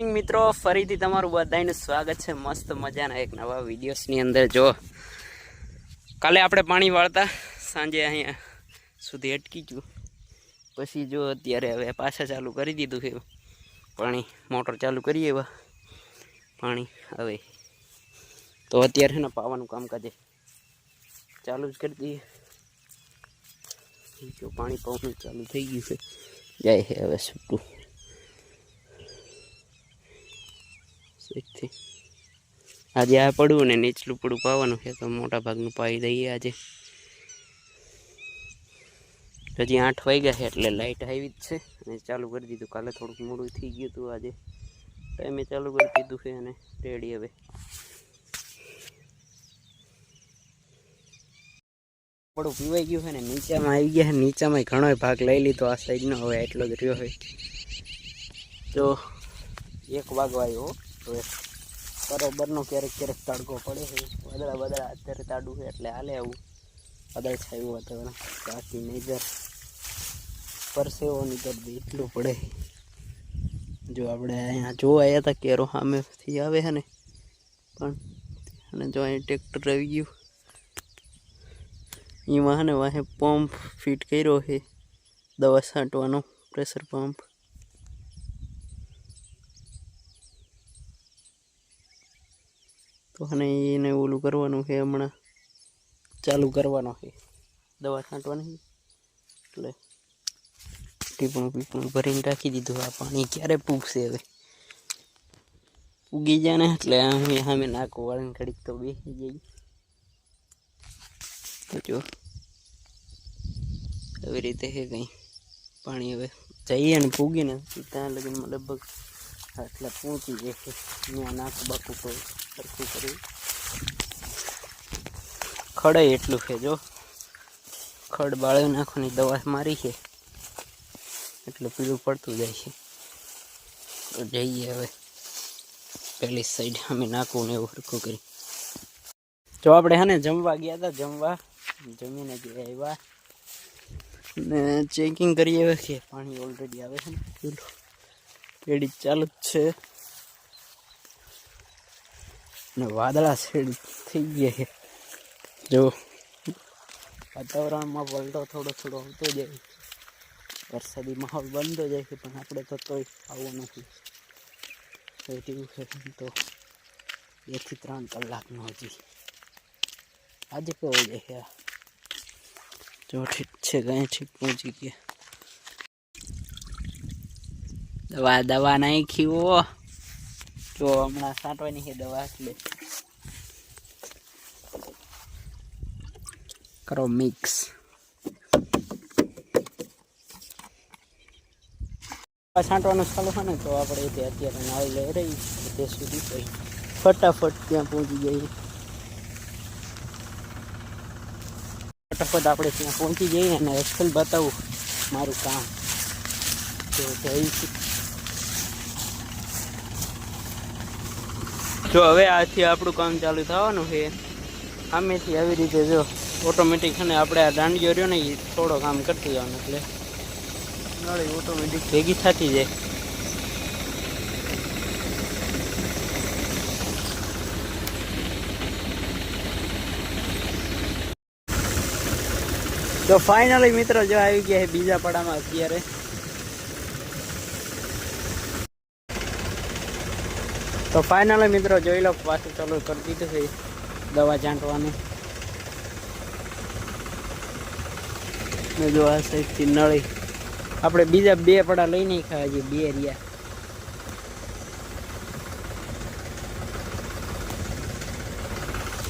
મિત્રો, ફરીથી તમારું બધાનું સ્વાગત છે. મસ્ત મજાના એક નવા વિડીયોસની અંદર. જો, કાલે આપણે પાણી વાળતા સાંજે અહીંયા સુધી અટકી ગયું. પછી જો અત્યારે હવે પાછા ચાલુ કરી દીધું છે. પાણી, મોટર ચાલુ કરીએ એવા પાણી હવે. તો અત્યારે છે ને પાવાનું કામકાજ ચાલુ જ કરી દઈએ. જો પાણી પાવાનું ચાલુ થઈ ગયું છે. જાય હે હવે છૂટું સેટથી આજે આ પડવું ને નીચલું પડું પાવાનું છે, તો મોટા ભાગનું પાઈ દઈએ આજે. હજી આઠ વાગ્યા છે એટલે લાઇટ આવી જ છે, અને ચાલુ કરી દીધું. કાલે થોડુંક મોડું થઈ ગયું હતું આજે. ટાઈમે ચાલુ કરી દીધું છે અને રેડી હવે. પડું પીવાઈ ગયું છે ને, નીચામાં આવી ગયા નીચામાં ઘણો ભાગ લઈ લીધો, આ સાઈડનો હવે એટલો જ રહ્યો હોય તો એક વાગવા આવ્યો હવે બરોબરનો ક્યારેક ક્યારેક તડકો પડે છે. વાદળા વાદળા અત્યારે તાડું છે એટલે હાલે આવું. વાદળ છાયું વાતાવરણ. બાકી મેજર પરસેવો નીકળ દે એટલું પડે. જો આપણે અહીંયા જોવા આવ્યા હતા કેરો સામેથી આવે છે ને, પણ અને જો અહીં ટ્રેક્ટર આવી ગયું. એમાં વાહને વાહે પંપ ફિટ કર્યો છે. દવા છાંટવાનો, પ્રેશર પંપ. તો અને એને ઓલું કરવાનું છે હમણાં, ચાલુ કરવાનો છે. દવા છાંટવાની એટલે ટીપણું પીપણું ભરીને રાખી દીધું આ પાણી ક્યારે પૂગશે હવે? પૂગી જાય ને એટલે અમે સામે નાખું વાળીને ઘડીક તો બેસી જઈ તો જો, આવી રીતે છે કંઈ. પાણી હવે જઈએ ને પૂગીને, ત્યાં લગીને લગભગ એટલે પહોંચી જાય ત્યાં નાખું બાકું તો સરખું કરી. ખડે એટલું છે, જો. ખડ બાળી નાખવાની દવા મારી છે. એટલે પીળું પડતું જાય છે. તો જઈએ હવે. પેલી સાઈડ અમે નાખવું ને એવું સરખું કરી. જો આપણે હા ને જમવા ગયા હતા, જમવા. જમીને ગયા આવ્યા. ને ચેકિંગ કરીએ હવે કે પાણી ઓલરેડી આવે છે ને. પેલું ચાલુ જ છે. ને વાદળા શેડ થઈ ગયા છે જો વાતાવરણમાં પલટો થોડો થોડો આવતો જાય વરસાદી માહોલ બનતો જાય છે પણ આપણે તો તોય આવો નથી એવું છે તો બેથી ત્રણ કલાકનો હજી આજે કેવો જાય છે આ। જો ઠીક છે ગયા ઠીક પહોંચી ગયા। દવા દવા નાખી ઓ જો હમણાં સાંટવાની છે દવા એટલે. કરો મિક્સ. છાંટવાનું ચાલુ છે ને તો આપણે તે અત્યારે નાળી લઈ રહી તે સુધી થઈ ફટાફટ ત્યાં પહોંચી જઈએ. ફટાફટ આપણે ત્યાં પહોંચી જઈએ અને એક્સેલ બતાવું મારું કામ. તો જઈશું જો હવે આથી આપણું કામ ચાલુ થવાનું છે. આમેથી આવી રીતે જો ઓટોમેટિક છે ને આપણે આ દાંડીઓ રહ્યો ને એ થોડો કામ કરતી જવાનું એટલે નળી ઓટોમેટિક ભેગી થતી જાય. તો ફાઇનલી મિત્રો જો આવી ગયા છે બીજા પડામાં અત્યારે. તો ફાઇનલ મિત્રો જોઈ લો પાછું ચાલુ કરી દીધું છે દવા છાંટવાનું જો આ સાઈડથી નળી. આપણે બીજા બે પડા લઈ નહીં ખાવા છીએ બે રહ્યા.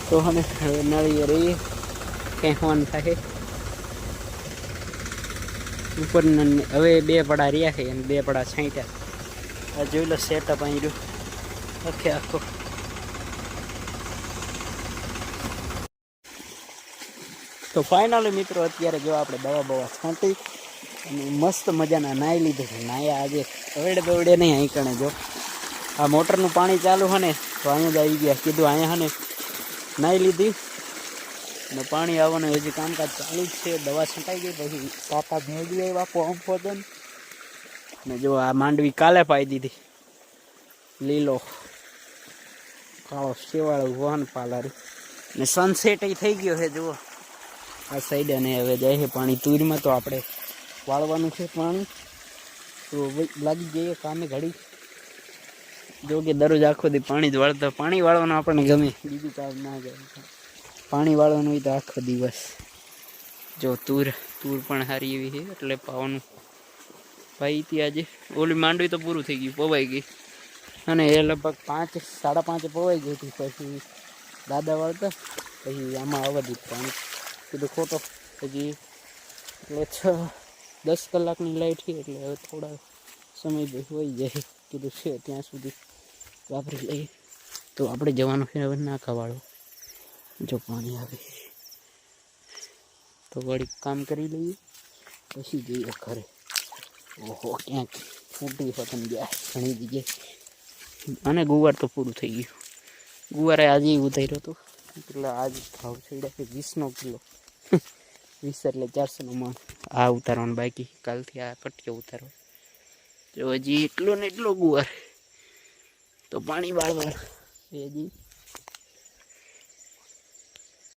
તો હવે નળીએ રહીએ. કહેવાનું થાય. ઉપર હવે બે પડા રહ્યા છે અને બે પડા છાંટ્યા. જોઈ લો સેટઅપ અહીં રહ્યું. આખે આખો તો ફાઇનલી મિત્રો, અત્યારે જો આપણે દવા બવા છાંટી અને મસ્ત મજાના નાહી લીધું છે. નાયા આજે અવેડે બવેડે નહીં, અહીં કણે જો. આ મોટરનું પાણી ચાલુ હે ને, તો અહીંયા જ આવી ગયા. કીધું અહીંયા હને નાહી લીધી. ને પાણી આવવાનું હજી કામકાજ ચાલુ જ છે. દવા છંટાઈ ગઈ, પછી પાપા ભેગી આવ્યા પંપ વગર ને જો આ માંડવી કાલે પાઈ દીધી. લીલો. કાળો શેવાળો વહન પાલર. ને સનસેટ થઈ ગયો છે, જુઓ. આ સાઈડ અને હવે જાય છે પાણી તુરમાં, તો આપણે વાળવાનું છે પાણી. તો લાગી જઈએ કામે ઘડી. જો કે દરરોજ આખો દી પાણી જ વાળતા, પાણી વાળવાનું આપણને ગમે. બીજું કામ ના ગમે. પાણી વાળવાનું હોય તો આખો દિવસ. જો તુર તુર પણ સારી એવી છે, એટલે પાવાનું. ભાઈ ત્યાં આજે ઓલી માંડવી તો પૂરું થઈ ગયું, પવાઈ ગઈ અને એ લગભગ પાંચ, સાડા પાંચે પવાઈ ગઈ હતી. પછી દાદા વાળતા, પછી આમાં દીધું. પાણી કીધું ખોટો. પછી એટલે છ, દસ કલાકની લાઈટ છે એટલે હવે થોડા સમય હોઈ જાય. કીધું છે, ત્યાં સુધી વાપરી લઈએ. તો આપણે જવાનું છે હવે નાખાવાળો. જો પાણી આવે. તો વળી કામ કરી લઈએ. પછી જઈએ ઘરે. ઓહો, ક્યાંક ફૂટી પતંગ ગયા ઘણી જગ્યાએ અને ગુવાર તો પૂરું થઈ ગયું. ગુવારે આજે ઉતાર્યો હતો. એટલે આજ ભાવ ચડ્યા કે વીસનો કિલો. વીસ એટલે ચારસોનો મણ આ ઉતારવાનું બાકી. કાલથી આ પટ્ટીઓ ઉતારવા. જો હજી એટલો ને એટલો ગુવાર. તો પાણી વાળવા એ હજી